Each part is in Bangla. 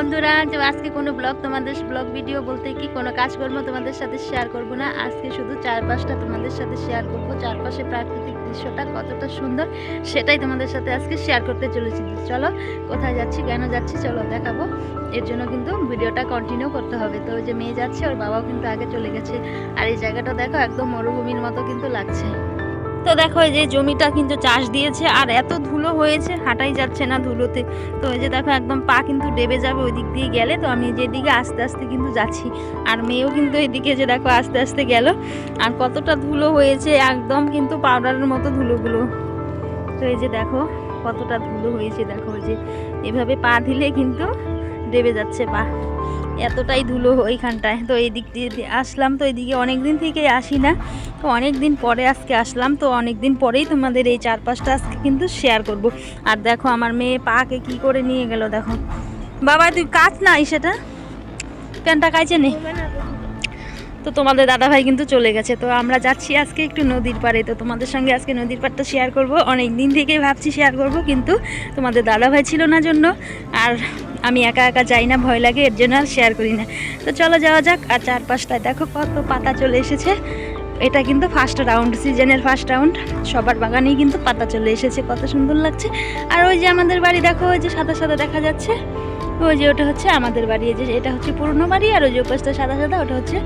বন্ধুরা যে আজকে কোনো ব্লগ, তোমাদের ব্লগ ভিডিও বলতে কি কোনো কাজকর্ম তোমাদের সাথে শেয়ার করব না। আজকে শুধু চারপাশটা তোমাদের সাথে শেয়ার করব। চারপাশে প্রাকৃতিক দৃশ্যটা কতটা সুন্দর সেটাই তোমাদের সাথে আজকে শেয়ার করতে চলেছি। চলো, কোথায় যাচ্ছি, কেন যাচ্ছি, চলো দেখাবো। এর জন্য কিন্তু ভিডিওটা কন্টিনিউ করতে হবে। তো যে মেয়ে যাচ্ছে, ওর বাবাও কিন্তু আগে চলে গেছে। আর এই জায়গাটা দেখো, একদম মরুভূমির মতো কিন্তু লাগছে। তো দেখো এই যে জমিটা কিন্তু চাষ দিয়েছে, আর এত ধুলো হয়েছে, হাঁটাই যাচ্ছে না ধুলোতে। তো এই যে দেখো একদম পা কিন্তু ডেবে যাবে ওই দিক দিয়ে গেলে, তো আমি যেদিকে আস্তে আস্তে কিন্তু যাচ্ছি। আর মেয়েও কিন্তু এদিকে যে দেখো আস্তে আস্তে গেল, আর কতটা ধুলো হয়েছে, একদম কিন্তু পাউডারের মতো ধুলোগুলো। তো এই যে দেখো কতটা ধুলো হয়েছে, দেখো যে। এভাবে পা দিলে কিন্তু ডেবে যাচ্ছে পা এতটাই ধুলো ওইখানটায়। তো এই দিক দিয়ে আসলাম, তো এদিকে অনেক দিন থেকেই আসি না। তো অনেক দিন পরে আজকে আসলাম, তো অনেক দিন পরেই তোমাদের এই চারপাশটা আজকে কিন্তু শেয়ার করব। আর দেখো, আমার মেয়ে পাকে কি করে নিয়ে গেল, দেখো। বাবা, তুই কাজ নাই সেটা? প্যান্টটা কাইছে নেই তো তোমাদের দাদা ভাই কিন্তু চলে গেছে। তো আমরা যাচ্ছি আজকে একটু নদীর পাড়ে। তো তোমাদের সঙ্গে আজকে নদীর পাড়টা শেয়ার করব। অনেক দিন থেকেই ভাবছি শেয়ার করব, কিন্তু তোমাদের দাদা ভাই ছিল না জন্য। আর আমি একা একা যাই না, ভয় লাগে, এর জন্য আর শেয়ার করি না। তো চলো যাওয়া যাক, আর চারপাশটায় দেখো কত পাতা চলে এসেছে। এটা কিন্তু ফার্স্ট রাউন্ড সিজনের ফার্স্ট রাউন্ড সবার বাগানেই কিন্তু পাতা চলে এসেছে, কত সুন্দর লাগছে। আর ওই যে আমাদের বাড়ি, দেখো ওই যে সাদা সাদা দেখা যাচ্ছে। ওই যে ওটা হচ্ছে আমাদের বাড়ি, এই যে এটা হচ্ছে পুরনো বাড়ি, আর ওই যে ওপাশটা সাদা সাদা, ওটা হচ্ছে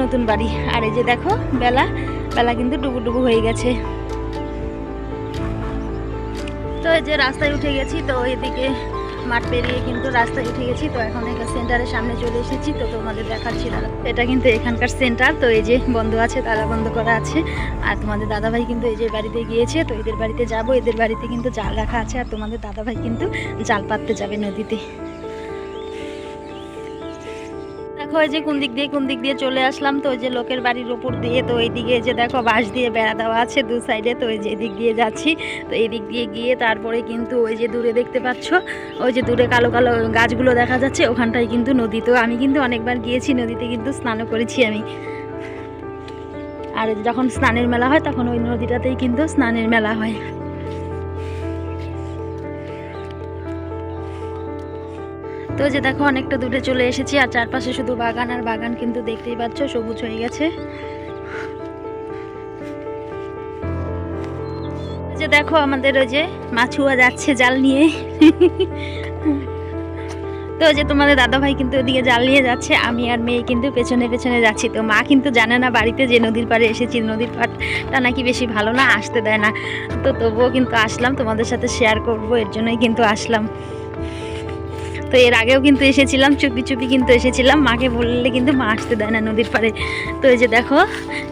নতুন বাড়ি। আর এই যে দেখো, বেলা বেলা কিন্তু ডুবু ডুবু হয়ে গেছে। তো এই যে রাস্তায় উঠে গেছি, তো এদিকে মাঠ পেরিয়ে কিন্তু রাস্তা উঠে গেছি, তো এখন একটা সেন্টারের সামনে চলে এসেছি, তো তোমাদের দেখাচ্ছি দাদা এটা কিন্তু এখানকার সেন্টার তো এই যে বন্ধ আছে, তারা বন্ধ করা আছে, আর তোমাদের দাদাভাই কিন্তু এই যে বাড়িতে গিয়েছে, তো এদের বাড়িতে যাব, এদের বাড়িতে কিন্তু জাল রাখা আছে, আর তোমাদের দাদাভাই কিন্তু জাল পাততে যাবে নদীতে। দেখো এই যে কোন দিক দিয়ে, কোন দিক দিয়ে চলে আসলাম তো ওই যে লোকের বাড়ির ওপর দিয়ে, তো এইদিকে যে দেখো বাঁশ দিয়ে বেড়া দেওয়া আছে দু সাইডে তো ওই যে এদিক দিয়ে যাচ্ছি। তো এদিক দিয়ে গিয়ে তারপরে কিন্তু ওই যে দূরে দেখতে পাচ্ছ, ওই যে দূরে কালো কালো গাছগুলো দেখা যাচ্ছে, ওখানটায় কিন্তু নদী। তো আমি কিন্তু অনেকবার গিয়েছি, নদীতে কিন্তু স্নানও করেছি আমি। আর যখন স্নানের মেলা হয়, তখন ওই নদীটাতেই কিন্তু স্নানের মেলা হয়। তো যে দেখো অনেকটা দূরে চলে এসেছি, আর চারপাশে শুধু বাগান আর বাগান কিন্তু দেখতেই পাচ্ছ, সবুজ হয়ে গেছে। যে দেখো আমাদের ওই যে মাছুয়া যাচ্ছে জাল নিয়ে। তো যে তোমাদের দাদা ভাই কিন্তু ওদিকে জাল নিয়ে যাচ্ছে, আমি আর মেয়ে কিন্তু পেছনে পেছনে যাচ্ছি। তো মা কিন্তু জানে না বাড়িতে যে নদীর পাড়ে এসেছি, নদীর পাড়টা নাকি বেশি ভালো না, আসতে দেয় না। তো তবুও কিন্তু আসলাম, তোমাদের সাথে শেয়ার করব, এর জন্যই কিন্তু আসলাম। তো এর আগেও কিন্তু এসেছিলাম, চুপি চুপি কিন্তু এসেছিলাম। মাকে বললে কিন্তু মা আসতে দেয় না নদীর পাড়ে। তো এই যে দেখো,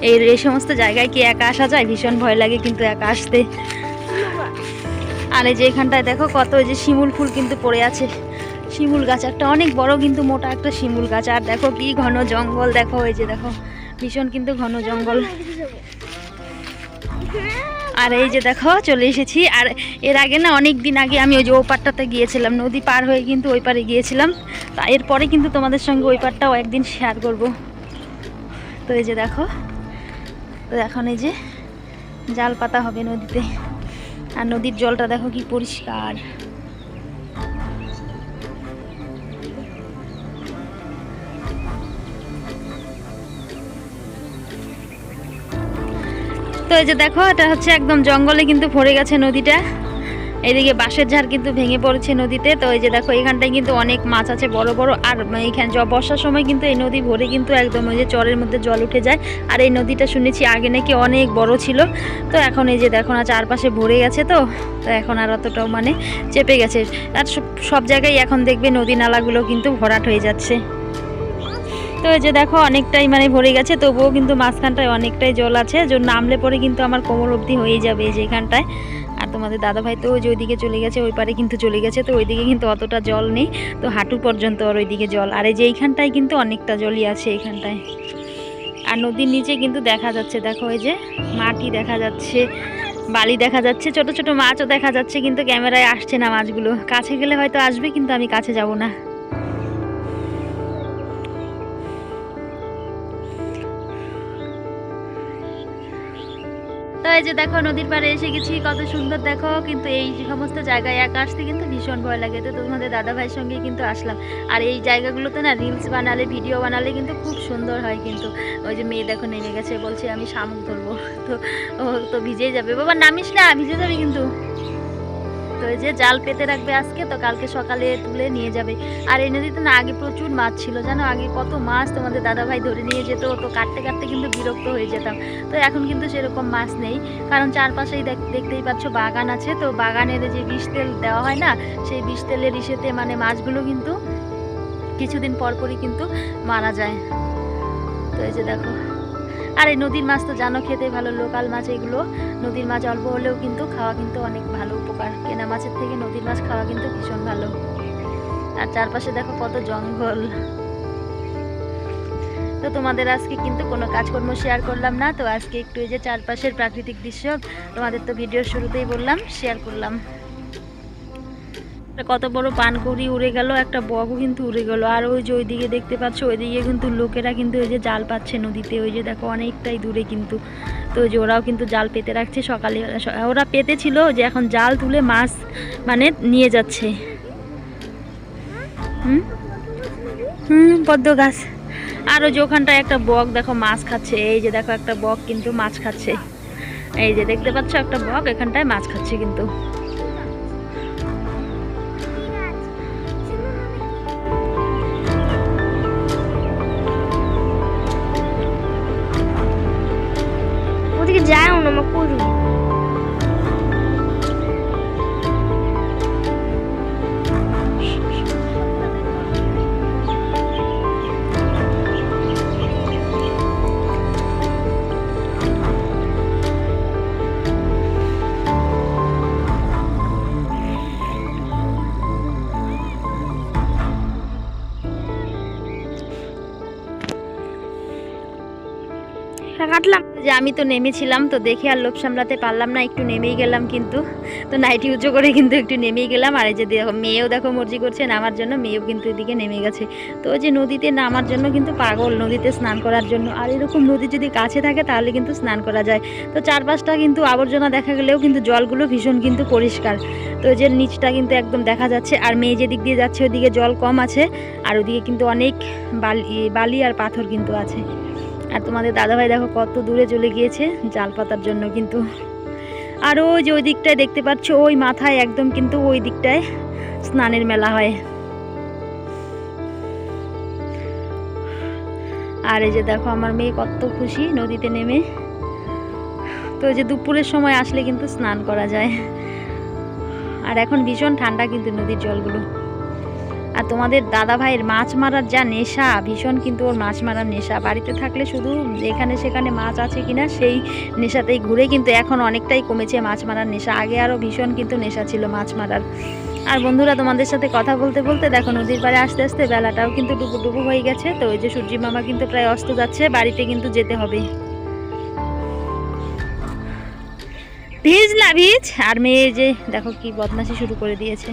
এই এই সমস্ত জায়গায় কি একা আসা যায়? ভীষণ ভয় লাগে কিন্তু একা আসতে। আর এই যে এখানটায় দেখো, কত ওই যে শিমুল ফুল কিন্তু পড়ে আছে। শিমুল গাছ, একটা অনেক বড় কিন্তু মোটা একটা শিমুল গাছ। আর দেখো কি ঘন জঙ্গল, দেখো এই যে দেখো, ভীষণ কিন্তু ঘন জঙ্গল। আর এই যে দেখো, চলে এসেছি। আর এর আগে না, অনেক দিন আগে আমি ওই যে ওপারটাতে গিয়েছিলাম, নদী পার হয়ে কিন্তু ওই পারে গিয়েছিলাম। তা এরপরে কিন্তু তোমাদের সঙ্গে ওই পারটাও একদিন শেয়ার করব। তো এই যে দেখো, তো এখন এই যে জাল পাতা হবে নদীতে। আর নদীর জলটা দেখো কি পরিষ্কার। তো এই যে দেখো, এটা হচ্ছে একদম জঙ্গলে কিন্তু ভরে গেছে নদীটা। এদিকে বাঁশের ঝাড় কিন্তু ভেঙে পড়েছে নদীতে। তো এই যে দেখো, এখানটায় কিন্তু অনেক মাছ আছে, বড় বড়। আর এখানে বর্ষার সময় কিন্তু এই নদী ভরে কিন্তু একদম ওই যে চরের মধ্যে জল উঠে যায়। আর এই নদীটা শুনেছি আগে নাকি অনেক বড় ছিল। তো এখন এই যে দেখো না, চারপাশে ভরে গেছে তো। তো এখন আর অতটাও মানে চেপে গেছে। আর সব জায়গায় এখন দেখবে নদী নালাগুলো কিন্তু ভরাট হয়ে যাচ্ছে। তো এই যে দেখো, অনেকটাই মানে ভরে গেছে, তবুও কিন্তু মাঝখানটায় অনেকটাই জল আছে যে নামলে পরে কিন্তু আমার কোমর অবধি হয়ে যাবে এই যে এখানটায়। আর তোমাদের দাদা ভাই তো ওই যে ওইদিকে চলে গেছে, ওই পারে কিন্তু চলে গেছে, তো ওইদিকে কিন্তু অতটা জল নেই, তো হাঁটু পর্যন্ত আর ওইদিকে জল। আর এই যে এইখানটায় কিন্তু অনেকটা জলই আছে এইখানটায় আর নদীর নিচে কিন্তু দেখা যাচ্ছে, দেখো এই যে মাটি দেখা যাচ্ছে, বালি দেখা যাচ্ছে, ছোট ছোট মাছও দেখা যাচ্ছে, কিন্তু ক্যামেরায় আসছে না মাছগুলো। কাছে গেলে হয়তো আসবে, কিন্তু আমি কাছে যাব না। তো এই যে দেখো, নদীর পাড়ে এসে গেছি, কত সুন্দর দেখো। কিন্তু এই সমস্ত জায়গায় একা আসতে কিন্তু ভীষণ ভয় লাগে। তো তোমাদের দাদা ভাইয়ের সঙ্গে কিন্তু আসলাম। আর এই জায়গাগুলোতে না রিলস বানালে ভিডিও বানালে কিন্তু খুব সুন্দর হয় কিন্তু। ওই যে মেয়ে দেখো নেমে গেছে, বলছে আমি শামুক ধরবো। তো ও তো ভিজেই যাবে। বাবা, নামিস না, ভিজে যাবে কিন্তু। তো এই যে জাল পেতে রাখবে আজকে, তো কালকে সকালে তুলে নিয়ে যাবে। আর এই নদীতে না, আগে প্রচুর মাছ ছিল, জানো? আগে কত মাছ তোমাদের দাদা ভাই ধরে নিয়ে যেত, তো কাটতে কাটতে কিন্তু বিরক্ত হয়ে যেতাম। তো এখন কিন্তু সেরকম মাছ নেই, কারণ চারপাশেই দেখ- দেখতেই পাচ্ছ বাগান আছে। তো বাগানের যে বিষ তেল দেওয়া হয় না, সেই বিষ তেলের ইসেতে মানে মাছগুলো কিন্তু কিছুদিন পর পরই কিন্তু মারা যায়। তো এই যে দেখো। আর এই নদীর মাছ তো জানো খেতে ভালো, লোকাল মাছ এগুলো। নদীর মাছ অল্প হলেও কিন্তু খাওয়া কিন্তু অনেক ভালো উপকার। কেনা মাছের থেকে নদীর মাছ খাওয়া কিন্তু ভীষণ ভালো। আর চারপাশে দেখো কত জঙ্গল। তো তোমাদের আজকে কিন্তু কোনো কাজকর্ম শেয়ার করলাম না। তো আজকে একটু এই যে চারপাশের প্রাকৃতিক দৃশ্য, তোমাদের তো ভিডিওর শুরুতেই বললাম শেয়ার করলাম। কত বড় পানকৌড়ি উড়ে গেল, একটা বগও কিন্তু উড়ে গেল। আর ওই যে ওইদিকে দেখতে পাচ্ছ, ওইদিকে কিন্তু লোকেরা কিন্তু ওই যে জাল পাচ্ছে নদীতে। ওই যে দেখো, অনেকটাই দূরে কিন্তু। তো যে ওরাও কিন্তু জাল পেতে রাখছে সকালে। ওরা পেতে ছিল যে এখন জাল তুলে মাছ মানে নিয়ে যাচ্ছে। হুম? হুম, পদ্ম গাছ। আর ওই যে ওখানটায় একটা বক দেখো, মাছ খাচ্ছে। এই যে দেখো, একটা বক কিন্তু মাছ খাচ্ছে। এই যে দেখতে পাচ্ছ, একটা বক এখানটায় মাছ খাচ্ছে কিন্তু। ওদিকে যায় না কাটলাম যে আমি তো নেমেছিলাম, তো দেখে আর লোভ সামলাতে পারলাম না, একটু নেমেই গেলাম কিন্তু। তো নাইটি উঁচু করে কিন্তু একটু নেমেই গেলাম। আর এই যে দেখো, মেয়েও দেখো মর্জি করছে নামার জন্য মেয়েও কিন্তু এদিকে নেমে গেছে। তো ওই যে নদীতে নামার জন্য কিন্তু পাগল, নদীতে স্নান করার জন্য। আর এরকম নদী যদি কাছে থাকে তাহলে কিন্তু স্নান করা যায়। তো চারপাশটা কিন্তু আবর্জনা দেখা গেলেও কিন্তু জলগুলো ভীষণ কিন্তু পরিষ্কার। তো যে নিচটা কিন্তু একদম দেখা যাচ্ছে। আর মেয়ে যেদিক দিয়ে যাচ্ছে ওদিকে জল কম আছে। আর ওদিকে কিন্তু অনেক বালি বালি আর পাথর কিন্তু আছে। আর তোমাদের দাদাভাই দেখো কত দূরে চলে গিয়েছে জাল পাতার জন্য কিন্তু। আর ওই যে ওই দিকটায় দেখতে পাচ্ছ, ওই মাথায় একদম কিন্তু ওই দিকটায় স্নানের মেলা হয়। আর এই যে দেখো আমার মেয়ে কত খুশি নদীতে নেমে। তো যে দুপুরের সময় আসলে কিন্তু স্নান করা যায়। আর এখন ভীষণ ঠান্ডা কিন্তু নদীর জলগুলো। আর তোমাদের দাদা ভাইয়ের মাছ মারার যা নেশা, ভীষণ কিন্তু ওর মাছ মারার নেশা। বাড়িতে থাকলে শুধু এখানে সেখানে মাছ আছে কিনা, সেই নেশাতেই ঘুরে কিন্তু এখন অনেকটাই কমেছে মাছ মারার নেশা। আগে আরও ভীষণ কিন্তু নেশা ছিল মাছ মারার। আর বন্ধুরা, তোমাদের সাথে কথা বলতে বলতে দেখো, নদীর পাড়ে আস্তে আস্তে বেলাটাও কিন্তু ডুবু ডুবু হয়ে গেছে। তো ওই যে সূর্যি মামা কিন্তু প্রায় অস্ত যাচ্ছে, বাড়িতে কিন্তু যেতে হবে। ভিজ না, ভিজ। আর মেয়ে যে, দেখো কি বদমাশি শুরু করে দিয়েছে।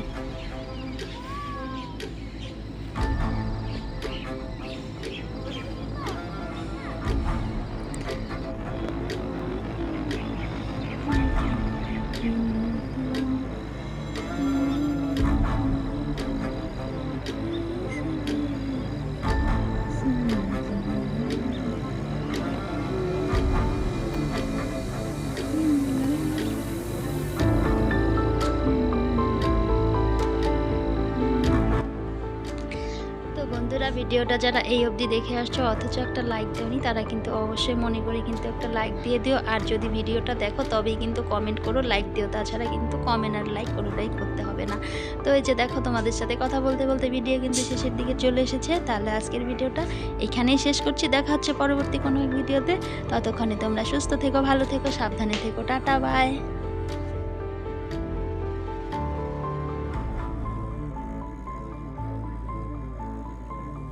ভিডিওটা যারা এই অবধি দেখে আসছো, অথচ একটা লাইক দেওনি, তারা কিন্তু অবশ্যই মনে করে কিন্তু একটা লাইক দিয়ে দিও। আর যদি ভিডিওটা দেখো, তবেই কিন্তু কমেন্ট করো লাইক দিও। তাছাড়া কিন্তু কমেন্ট আর লাইক কোনোটাই করতে হবে না। তো এই যে দেখো, তোমাদের সাথে কথা বলতে বলতে ভিডিও কিন্তু শেষের দিকে চলে এসেছে। তাহলে আজকের ভিডিওটা এখানেই শেষ করছি। দেখা হচ্ছে পরবর্তী কোনো ভিডিওতে। ততক্ষণে তোমরা সুস্থ থেকো, ভালো থেকো, সাবধানে থেকো। Tata bye